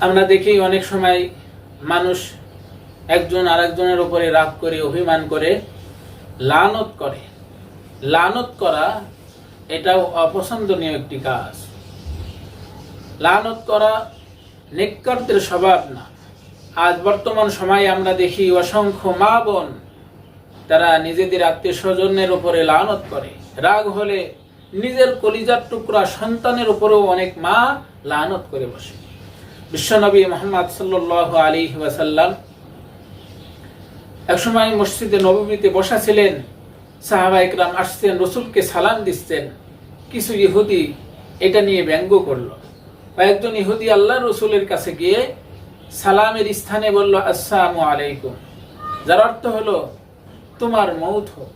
আমরা দেখি অনেক সময় মানুষ একজন আরেকজনের উপরে রাগ করে, অভিমান করে, লানত করে। লানত করা এটাও অপছন্দনীয় একটি কাজ। লানত করা নিকটদের স্বভাব না। আজ বর্তমান সময়ে আমরা দেখি অসংখ্য মা বোন তারা নিজেদের আত্মীয় স্বজনের উপরে লানত করে। রাগ হলে নিজের কলিজার টুকরা সন্তানের উপরেও অনেক মা লানত করে বসে। বিশ্বনবী মোহাম্মদ সাল্লাহ আলী ওয়াসাল্লাম একসময় মসজিদে নবমীতে বসা ছিলেন, সাহাবা ইকরাম আসছেন, রসুলকে সালাম দিচ্ছেন। কিছু ইহুদি এটা নিয়ে ব্যঙ্গ করল। কয়েকজন ইহুদি আল্লাহ রসুলের কাছে গিয়ে সালামের স্থানে বলল, আসসালামু আলাইকুম। যার অর্থ হলো, তোমার মৌত হোক।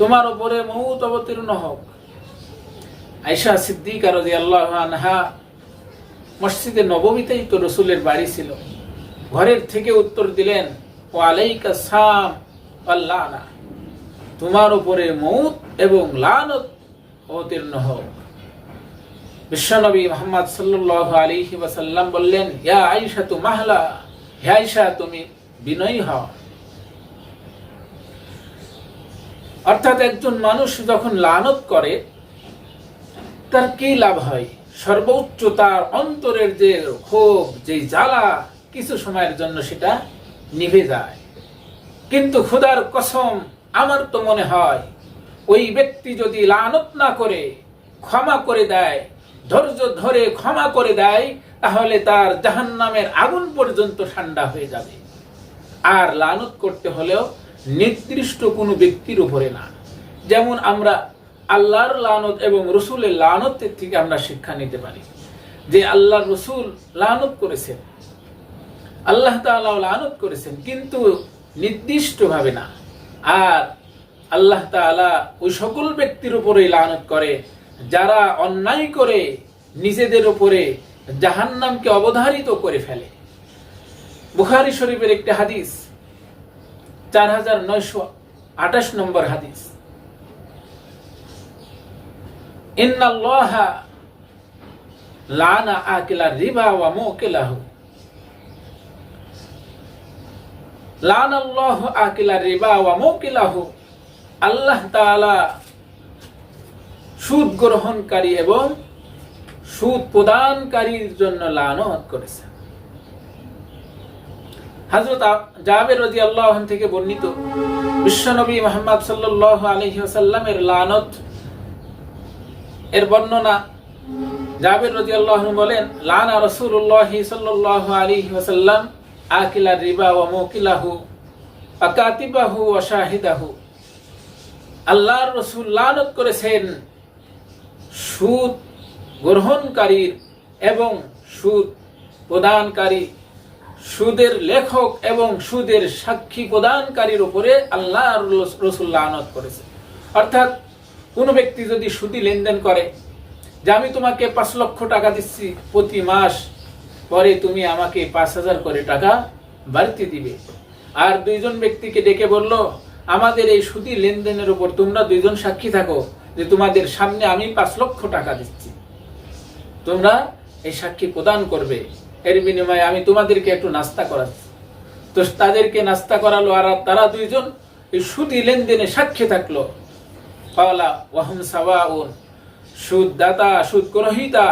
তোমার উপরে মৌত অবতীর্ণ হোক। আয়সা সিদ্দিক আল্লাহ আনহা মসজিদে নবমীতেই তো রসুলের বাড়ি ছিল। ঘরের থেকে উত্তর দিলেন ও আলাইকা সাম আল্লাহ তোমার উপরে মৌত এবং লানত অবতীর্ণ হোক। বিশ্বনবী মোহাম্মদ সাল্লাহ আলিহি ওয়াসাল্লাম বললেন, ইয়া আইসা তু মাহলা, হে আইসা তুমি বিনয়ী হও। অর্থাৎ একজন মানুষ যখন লানত করে, তার কি লাভ হয়? সর্বোচ্চ তার অন্তরের যে ক্ষোভ, যে জ্বালা, কিছু সময়ের জন্য সেটা নিভে যায়। কিন্তু খুদার কসম, আমার তো মনে হয়, ওই ব্যক্তি যদি লানত না করে, ক্ষমা করে দেয়, ধৈর্য ধরে ক্ষমা করে দেয়, তাহলে তার জাহান্নামের আগুন পর্যন্ত ঠান্ডা হয়ে যাবে। আর লানত করতে হলেও নির্দিষ্ট কোনো ব্যক্তির উপরে না। যেমন আমরা আল্লাহর লানত এবং রসুলের লানতের থেকে আমরা শিক্ষা নিতে পারি। যে আল্লাহ রসুল লানত করেছেন, আল্লাহ তাআলা লানত করেছেন, কিন্তু নির্দিষ্টভাবে না। আর আল্লাহ তাআলা ওই সকল ব্যক্তির উপরে লানত করে, যারা অন্যায় করে নিজেদের উপরে জাহান্নামকে অবধারিত করে ফেলে। বুখারি শরীফের একটি হাদিস, চার হাজার নয়শো আঠাশ নম্বর হাদিস। আল্লাহ সুদ গ্রহণকারী এবং সুদ প্রদানকারীর জন্য লানত করেছেন। হজরত জাবের রাজি আল্লাহ থেকে বর্ণিত, বিশ্বনবী মোহাম্মদ সাল্লাহ আলহি আসাল্লামের লানত এর বর্ণনা জাবের রাজি আল্লাহ বলেন, লানা রসুল্লাহ সাল্লাহ আলহি আসাল্লাম আকিলা রিবা ও মকিলাহু আকাতিবাহু ও শাহিদাহু। আল্লাহর রসুল লানত করেছেন সুদ গ্রহণকারীর এবং সুদ প্রদানকারী। সুদের লেখক এবং সুদের সাক্ষী প্রদানকারীর উপরে আল্লাহ রসুল্লাহ আনত করেছে। অর্থাৎ কোনো ব্যক্তি যদি সুদি লেনদেন করে, যে আমি তোমাকে পাঁচ লক্ষ টাকা দিচ্ছি প্রতি মাস, পরে তুমি আমাকে পাঁচ হাজার করে টাকা বাড়তি দিবে। আর দুইজন ব্যক্তিকে ডেকে বলল, আমাদের এই সুদি লেনদেনের উপর তোমরা দুইজন সাক্ষী থাকো যে তোমাদের সামনে আমি পাঁচ লক্ষ টাকা দিচ্ছি। তোমরা এই সাক্ষী প্রদান করবে। এর বিনিময়ে আমি তোমাদেরকে একটু নাস্তা করাচ্ছি। তো তাদেরকে নাস্তা করালো আর তারা দুইজন এই সুদি লেনদেনে সাক্ষী থাকল। পাওলা ওয়াহম সাওয়াউন। সুদ দাতা সুদ গ্রহিতা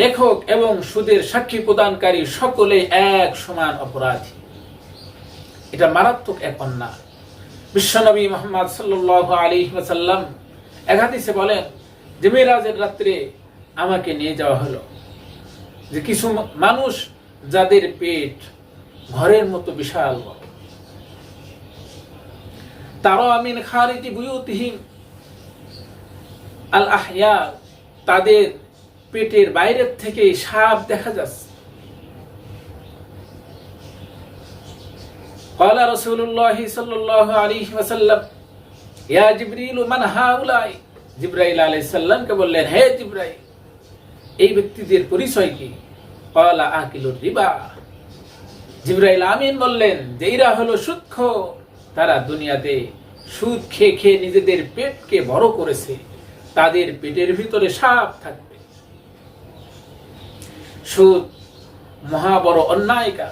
লেখক এবং সুদের সাক্ষী প্রদানকারী সকলে এক সমান অপরাধী। এটা মারাত্মক এক অন্যায়। বিশ্বনবী মোহাম্মদ বলেন, যে মেয়েরাজের রাত্রে আমাকে নিয়ে যাওয়া হলো, যে কিছু মানুষ যাদের পেট ঘরের মতো বিশাল বড়। তারা আমিন খারিজি আল আহিয়া তাদের পেটের বাইরের থেকে সাপ দেখা যাচ্ছে। কলা রসুল্লাহ সাল্লাহ আলী ইয়া জিব্রিল, মান হাউলাই? জিব্রাইল আলাই সাল্লামকে বললেন, হে জিব্রাইল, এই ব্যক্তিদের পরিচয় কি? কলা আকিলুর রিবা। জিব্রাইল আমিন বললেন, যে এরা হলো সূক্ষ্ম, তারা দুনিয়াতে সুদ খেয়ে খেয়ে নিজেদের পেটকে বড় করেছে। তাদের পেটের ভিতরে সাপ থাকবে। সুদ মহা বড় অন্যায় কাজ।